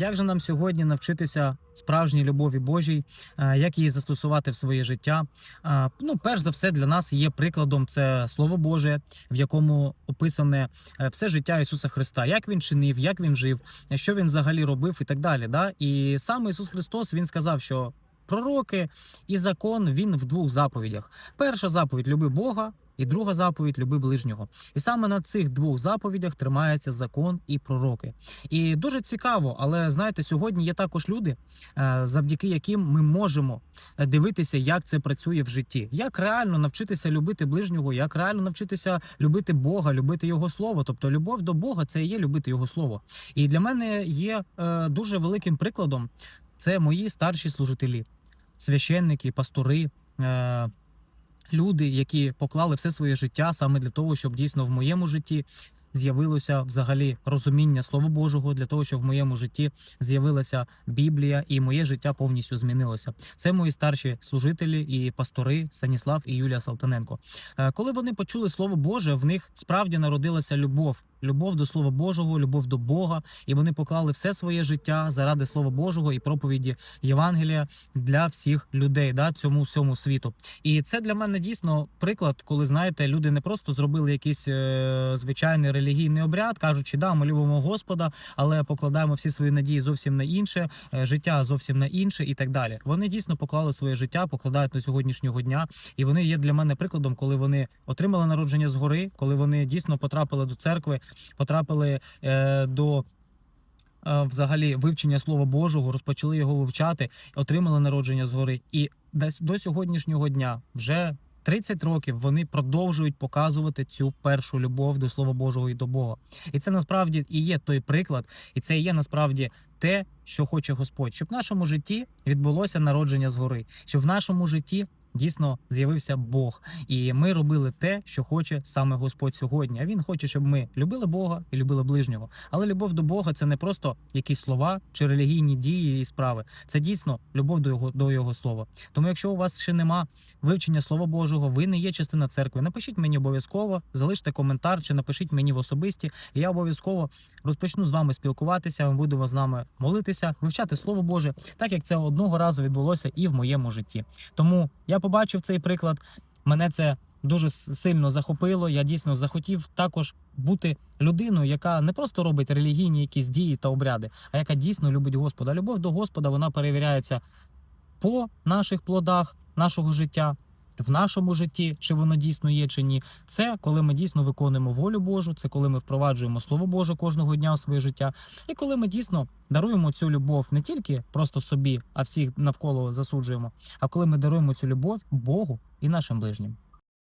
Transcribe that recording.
Як же нам сьогодні навчитися справжній любові Божій, е, як її застосувати в своє життя? Е, Ну, перш за все, для нас є прикладом це Слово Боже, в якому описане е, все життя Ісуса Христа, як він чинив, як він жив, що він взагалі робив, і так далі. Да? І саме Ісус Христос Він сказав, що пророки і закон він в двох заповідях. Перша заповідь люби Бога. І друга заповідь люби ближнього. І саме на цих двох заповідях тримається закон і пророки. І дуже цікаво, але знаєте, сьогодні є також люди, е, завдяки яким ми можемо е, дивитися, як це працює в житті, як реально навчитися любити ближнього, як реально навчитися любити Бога, любити Його слово. Тобто, любов до Бога це і є любити Його слово. І для мене є е, дуже великим прикладом це мої старші служителі, священники, пастори. Люди, які поклали все своє життя саме для того, щоб дійсно в моєму житті з'явилося взагалі розуміння Слова Божого, для того, щоб в моєму житті з'явилася Біблія, і моє життя повністю змінилося. Це мої старші служителі і пастори Саніслав і Юлія Салтаненко. Е, Коли вони почули Слово Боже, в них справді народилася любов. Любов до Слова Божого, любов до Бога, і вони поклали все своє життя заради Слова Божого і проповіді Євангелія для всіх людей, да, цьому всьому світу. І це для мене дійсно приклад, коли знаєте, люди не просто зробили якийсь е, звичайний релігійний обряд, кажучи, да, ми любимо Господа, але покладаємо всі свої надії зовсім на інше, е, життя зовсім на інше і так далі. Вони дійсно поклали своє життя, покладають до сьогоднішнього дня, і вони є для мене прикладом, коли вони отримали народження згори, коли вони дійсно потрапили до церкви, потрапили е, до. е, Взагалі вивчення слова Божого, розпочали його вивчати, отримали народження згори. І до сьогоднішнього дня вже 30 років вони продовжують показувати цю першу любов до Слова Божого і до Бога. І це насправді і є той приклад, і це є насправді те, що хоче Господь, щоб в нашому житті відбулося народження згори, щоб в нашому житті. Дійсно з'явився Бог, і ми робили те, що хоче саме Господь сьогодні. А він хоче, щоб ми любили Бога і любили ближнього. Але любов до Бога це не просто якісь слова чи релігійні дії і справи. Це дійсно любов до його до його слова. Тому, якщо у вас ще нема вивчення Слова Божого, ви не є частина церкви. Напишіть мені обов'язково, залиште коментар чи напишіть мені в особисті. І я обов'язково розпочну з вами спілкуватися. Буду з вами молитися, вивчати Слово Боже, так як це одного разу відбулося і в моєму житті. Тому я побачив цей приклад. Мене це дуже сильно захопило. Я дійсно захотів також бути людиною, яка не просто робить релігійні якісь дії та обряди, а яка дійсно любить Господа. Любов до Господа вона перевіряється по наших плодах нашого життя. В нашому житті, чи воно дійсно є, чи ні, це коли ми дійсно виконуємо волю Божу, це коли ми впроваджуємо Слово Боже кожного дня в своє життя, і коли ми дійсно даруємо цю любов не тільки просто собі, а всіх навколо засуджуємо, а коли ми даруємо цю любов Богу і нашим ближнім.